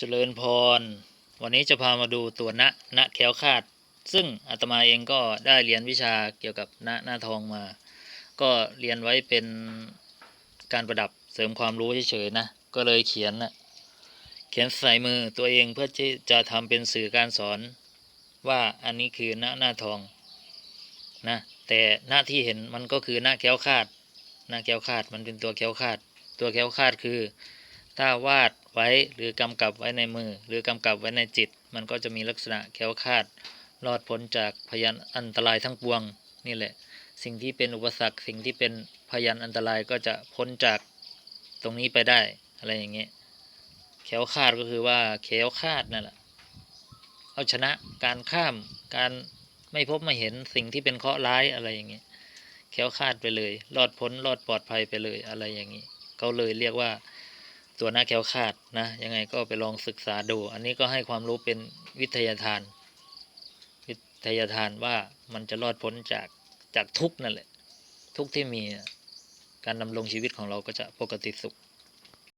เจริญพร วันนี้จะพามาดูตัวณณแควคาด ซึ่งอาตมาเองก็ได้เรียนวิชาเกี่ยวกับณหน้าทองมา ก็เรียนไว้เป็นการประดับเสริมความรู้เฉยๆนะ ก็เลยเขียนนะเขียนใส่มือตัวเองเพื่อที่จะทำเป็นสื่อการสอนว่าอันนี้คือณหน้าทองนะ แต่หน้าที่เห็นมันก็คือหน้าแควคาด หน้าแควคาดมันเป็นตัวแควคาด ตัวแควคาดคือถ้าวาด ไว้หรือกำกับไว้ในมือ หรือกำกับไว้ในจิต มันก็จะมีลักษณะแคล้วคาดรอดพ้นจากพยันอันตรายทั้งปวงนี่แหละ สิ่งที่เป็นอุปสรรค สิ่งที่เป็นพยันอันตรายก็จะพ้นจากตรงนี้ไปได้อะไรอย่างเงี้ยแคล้วคาดก็คือว่าแคล้วคาดนั่นแหละเอาชนะการข้ามการไม่พบไม่เห็นสิ่งที่เป็นเคราะห์ร้ายอะไรอย่างเงี้ยแคล้วคาดไปเลย รอดพ้นรอดปลอดภัยไปเลยอะไรอย่างนี้เขาเลยเรียกว่า ตัวหน้าแคล้วคาดนะ ยังไงก็ไปลองศึกษาดู อันนี้ก็ให้ความรู้เป็นวิทยาทาน วิทยาทานว่ามันจะรอดพ้นจากจากทุกนั่นแหละ ทุกที่มีการดำรงชีวิตของเราก็จะปกติสุข